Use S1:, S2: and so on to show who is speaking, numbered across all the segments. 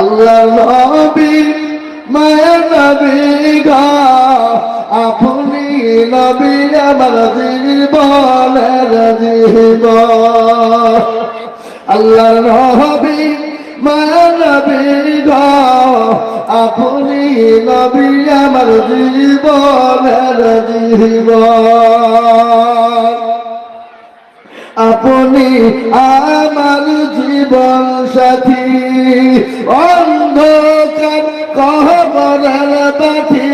S1: আল্লাহ নবী মায়া নবী গা আপনি নবী আমার জীবনের জীবন। আল্লাহ নবী মায়া আপনি আমার জীবন সাথী। অন্ধকার কহবরের বাঠি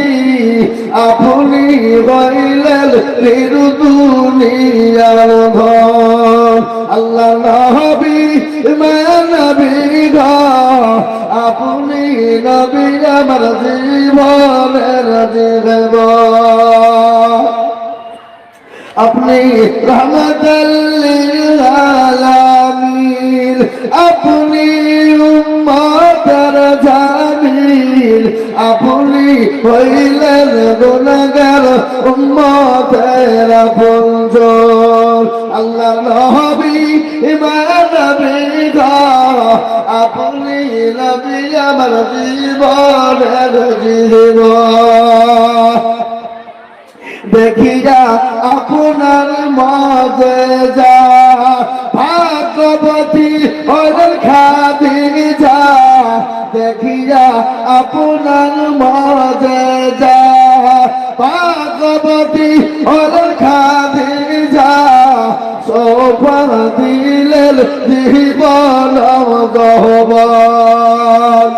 S1: আপনি হইলেন নিরু দুনিয়ার ঘর। আল্লাহ নবী মানবী ঘর। আপনি নবী আমার জীবনের জীবন। আপনি রহমতুল্লিল আলামিন আপনি উম্মতের আপনি হইলেন গুণগার উম্মতের আপনজন আল্লাহ নবী আপনি নবী আমার জীবনের জীবন দেখিয়া আপনার মাঝে যা। ভাগবতী ওদের খাদি যা। দেখিয়া আপনার মাঝে যা। ভাগবতী ওদের খাদি যা। সোফা দিলেন জীবন গহবন।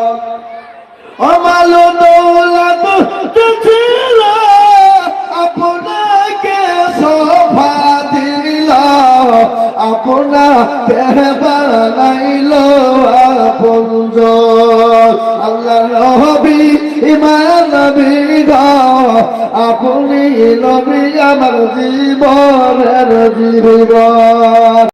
S1: অমালো দৌলত আপনাকে বানাইল আপনজ আল্লাহ রহবি ইমান আপনি নবী আমার জীবনের জীবন